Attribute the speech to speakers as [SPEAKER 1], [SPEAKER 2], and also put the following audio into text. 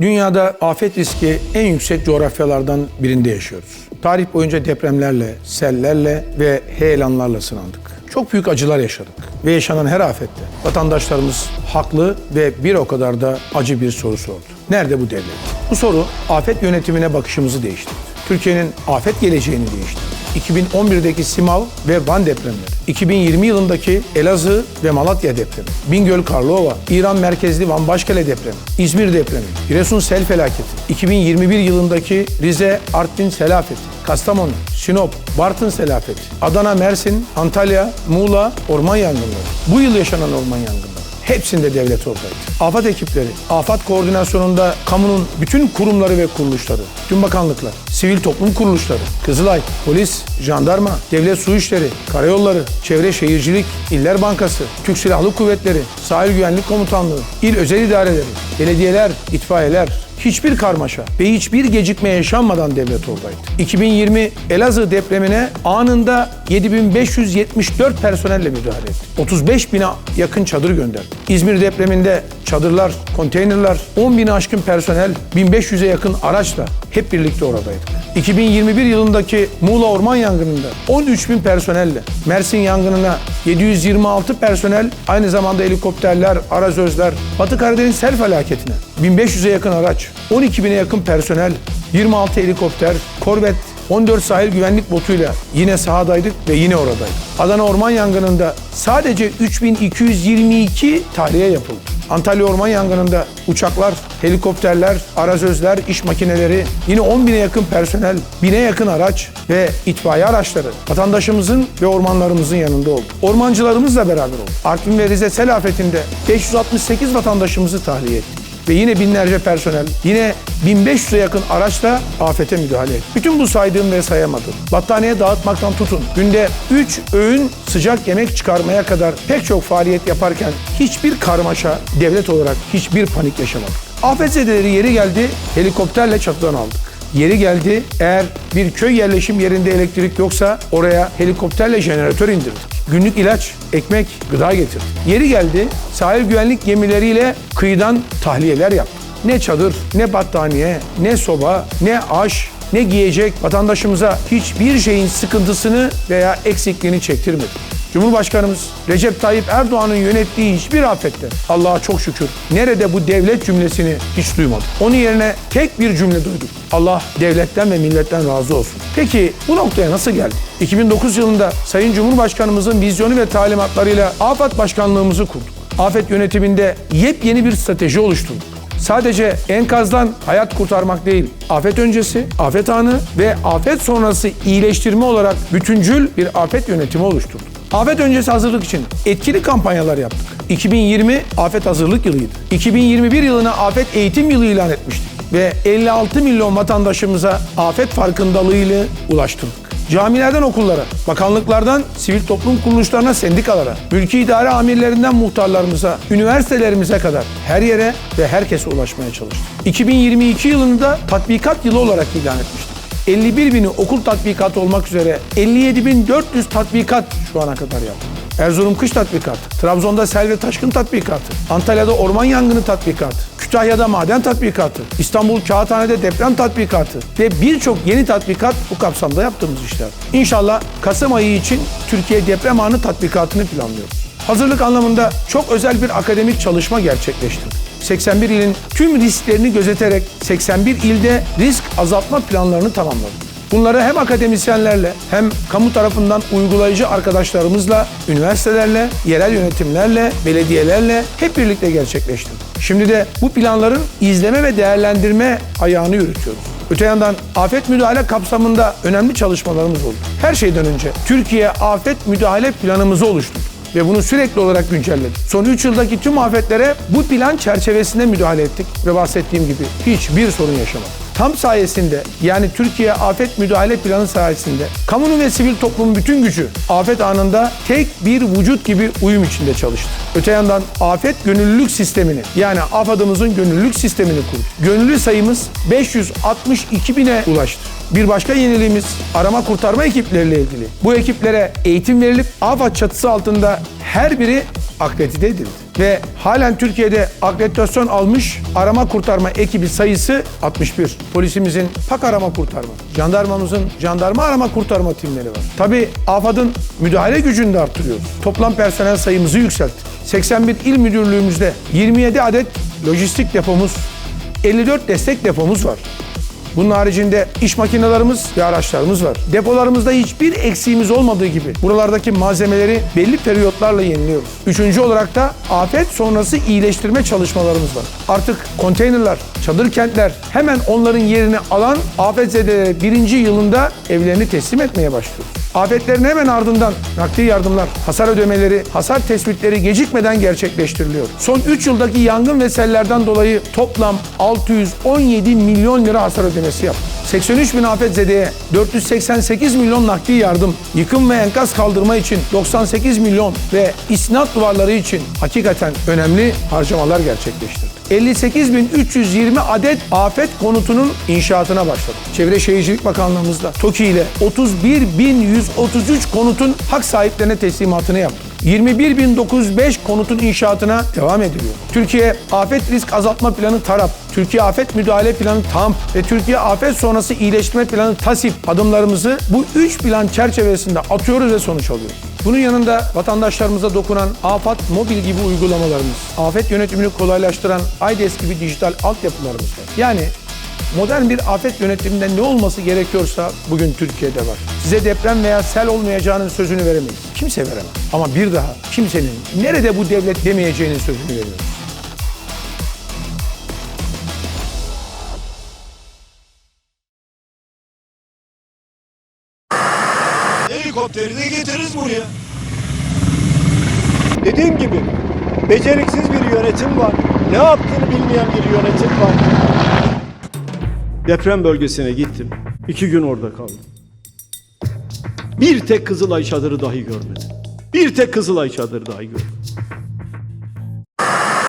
[SPEAKER 1] Dünyada afet riski en yüksek coğrafyalardan birinde yaşıyoruz. Tarih boyunca depremlerle, sellerle ve heyelanlarla sınandık. Çok büyük acılar yaşadık ve yaşanan her afette vatandaşlarımız haklı ve bir o kadar da acı bir soru sordu. Nerede bu devlet? Bu soru afet yönetimine bakışımızı değiştirdi. Türkiye'nin afet geleceğini değiştirdi. 2011'deki Simav ve Van depremleri, 2020 yılındaki Elazığ ve Malatya depremi, Bingöl Karlova, İran merkezli Van Başkale depremi, İzmir depremi, Giresun sel felaketi, 2021 yılındaki Rize Artvin sel afeti, Kastamonu, Sinop, Bartın sel afeti, Adana, Mersin, Antalya, Muğla orman yangınları. Bu yıl yaşanan orman yangınları. Hepsinde devlet oradaydı. Afet ekipleri, afet koordinasyonunda kamunun bütün kurumları ve kuruluşları, tüm bakanlıklar, sivil toplum kuruluşları, Kızılay, polis, jandarma, devlet su işleri, karayolları, çevre şehircilik, İller Bankası, Türk Silahlı Kuvvetleri, Sahil Güvenlik Komutanlığı, il özel idareleri, belediyeler, itfaiyeler, hiçbir karmaşa ve hiçbir gecikme yaşanmadan devlet oradaydı. 2020 Elazığ depremine anında 7574 personelle müdahale etti. 35 bine yakın çadır gönderdi. İzmir depreminde çadırlar, konteynerler, 10 bini aşkın personel, 1500'e yakın araçla hep birlikte oradaydık. 2021 yılındaki Muğla orman yangınında 13 bin personelle, Mersin yangınına 726 personel, aynı zamanda helikopterler, arazözler, Batı Karadeniz sel felaketine 1500'e yakın araç, 12 bine yakın personel, 26 helikopter, korvet, 14 sahil güvenlik botuyla yine sahadaydık ve yine oradaydık. Adana orman yangınında sadece 3222 tahliye yapıldı. Antalya orman yangınında uçaklar, helikopterler, arazözler, iş makineleri, yine 10 bine yakın personel, bine yakın araç ve itfaiye araçları vatandaşımızın ve ormanlarımızın yanında oldu. Ormancılarımızla beraber oldu. Artvin ve Rize sel afetinde 568 vatandaşımızı tahliye ettik ve yine binlerce personel, yine 1500'e yakın araçla afete müdahale. Bütün bu saydığım ve sayamadım. Battaniye dağıtmaktan tutun. Günde 3 öğün sıcak yemek çıkarmaya kadar pek çok faaliyet yaparken hiçbir karmaşa devlet olarak hiçbir panik yaşamadık. Afetzedeleri yeri geldi helikopterle çatıdan aldık. Yeri geldi eğer bir köy yerleşim yerinde elektrik yoksa oraya helikopterle jeneratör indirdik. Günlük ilaç, ekmek, gıda getirdik. Yeri geldi sahil güvenlik gemileriyle kıyıdan tahliyeler yaptık. Ne çadır, ne battaniye, ne soba, ne aş, ne giyecek vatandaşımıza hiçbir şeyin sıkıntısını veya eksikliğini çektirmedik. Cumhurbaşkanımız Recep Tayyip Erdoğan'ın yönettiği hiçbir afette Allah'a çok şükür nerede bu devlet cümlesini hiç duymadık. Onun yerine tek bir cümle duyduk. Allah devletten ve milletten razı olsun. Peki bu noktaya nasıl geldi? 2009 yılında Sayın Cumhurbaşkanımızın vizyonu ve talimatlarıyla AFAD Başkanlığımızı kurduk. Afet yönetiminde yepyeni bir strateji oluşturduk. Sadece enkazdan hayat kurtarmak değil, afet öncesi, afet anı ve afet sonrası iyileştirme olarak bütüncül bir afet yönetimi oluşturduk. Afet öncesi hazırlık için etkili kampanyalar yaptık. 2020 afet hazırlık yılıydı. 2021 yılına afet eğitim yılı ilan etmiştik ve 56 milyon vatandaşımıza afet farkındalığıyla ulaştırdık. Camilerden okullara, bakanlıklardan sivil toplum kuruluşlarına, sendikalara, mülki idare amirlerinden muhtarlarımıza, üniversitelerimize kadar her yere ve herkese ulaşmaya çalıştık. 2022 yılında tatbikat yılı olarak ilan etmiştik. 51 bini okul tatbikatı olmak üzere 57.400 tatbikat şu ana kadar yaptık. Erzurum kış tatbikatı, Trabzon'da sel ve taşkın tatbikatı, Antalya'da orman yangını tatbikatı, Kütahya'da maden tatbikatı, İstanbul Kağıthane'de deprem tatbikatı ve birçok yeni tatbikat bu kapsamda yaptığımız işler. İnşallah Kasım ayı için Türkiye deprem anı tatbikatını planlıyoruz. Hazırlık anlamında çok özel bir akademik çalışma gerçekleştirdik. 81 ilin tüm risklerini gözeterek 81 ilde risk azaltma planlarını tamamladık. Bunları hem akademisyenlerle hem kamu tarafından uygulayıcı arkadaşlarımızla, üniversitelerle, yerel yönetimlerle, belediyelerle hep birlikte gerçekleştirdik. Şimdi de bu planların izleme ve değerlendirme ayağını yürütüyoruz. Öte yandan afet müdahale kapsamında önemli çalışmalarımız oldu. Her şeyden önce Türkiye afet müdahale planımızı oluşturduk ve bunu sürekli olarak güncelledik. Son 3 yıldaki tüm afetlere bu plan çerçevesinde müdahale ettik ve bahsettiğim gibi hiçbir sorun yaşamadık. Tam sayesinde yani Türkiye Afet Müdahale Planı sayesinde kamunun ve sivil toplumun bütün gücü afet anında tek bir vücut gibi uyum içinde çalıştı. Öte yandan afet gönüllülük sistemini yani AFAD'ımızın gönüllülük sistemini kurduk. Gönüllü sayımız 562 bine ulaştı. Bir başka yeniliğimiz arama kurtarma ekipleriyle ilgili. Bu ekiplere eğitim verilip AFAD çatısı altında her biri akredite edildi. Ve halen Türkiye'de akreditasyon almış arama kurtarma ekibi sayısı 61. Polisimizin pak arama kurtarma, jandarmamızın jandarma arama kurtarma timleri var. Tabii AFAD'ın müdahale gücünü de arttırıyoruz. Toplam personel sayımızı yükselttik. 81 il müdürlüğümüzde 27 adet lojistik depomuz, 54 destek depomuz var. Bunun haricinde iş makinelerimiz ve araçlarımız var. Depolarımızda hiçbir eksiğimiz olmadığı gibi buralardaki malzemeleri belli periyotlarla yeniliyoruz. Üçüncü olarak da afet sonrası iyileştirme çalışmalarımız var. Artık konteynerler, çadır kentler hemen onların yerini alan afetzedelere birinci yılında evlerini teslim etmeye başlıyor. Afetlerin hemen ardından nakdi yardımlar, hasar ödemeleri, hasar tespitleri gecikmeden gerçekleştiriliyor. Son 3 yıldaki yangın ve sellerden dolayı toplam 617 milyon lira hasar ödemesi yaptık. 83 bin afetzedeye 488 milyon nakdi yardım, yıkım ve enkaz kaldırma için 98 milyon ve isnat duvarları için hakikaten önemli harcamalar gerçekleştirdik. 58.320 adet afet konutunun inşaatına başladık. Çevre Şehircilik Bakanlığımızda TOKİ ile 31.133 konutun hak sahiplerine teslimatını yaptık. 21.905 konutun inşaatına devam ediliyor. Türkiye Afet Risk Azaltma Planı TARAP, Türkiye Afet Müdahale Planı TAMP ve Türkiye Afet Sonrası İyileştirme Planı TASİP adımlarımızı bu üç plan çerçevesinde atıyoruz ve sonuç alıyoruz. Bunun yanında vatandaşlarımıza dokunan AFAD Mobil gibi uygulamalarımız, afet yönetimini kolaylaştıran IDES gibi dijital altyapılarımız var. Yani modern bir afet yönetiminde ne olması gerekiyorsa bugün Türkiye'de var. Size deprem veya sel olmayacağının sözünü veremeyiz. Kimse veremez. Ama bir daha kimsenin nerede bu devlet demeyeceğinin sözünü veriyoruz.
[SPEAKER 2] Helikopteri de getiririz buraya.
[SPEAKER 3] Dediğim gibi beceriksiz bir yönetim var. Ne yaptığını bilmeyen bir yönetim var. Deprem bölgesine gittim. İki gün orada kaldım. Bir tek Kızılay çadırı dahi görmedim. Bir tek Kızılay çadırı dahi görmedim.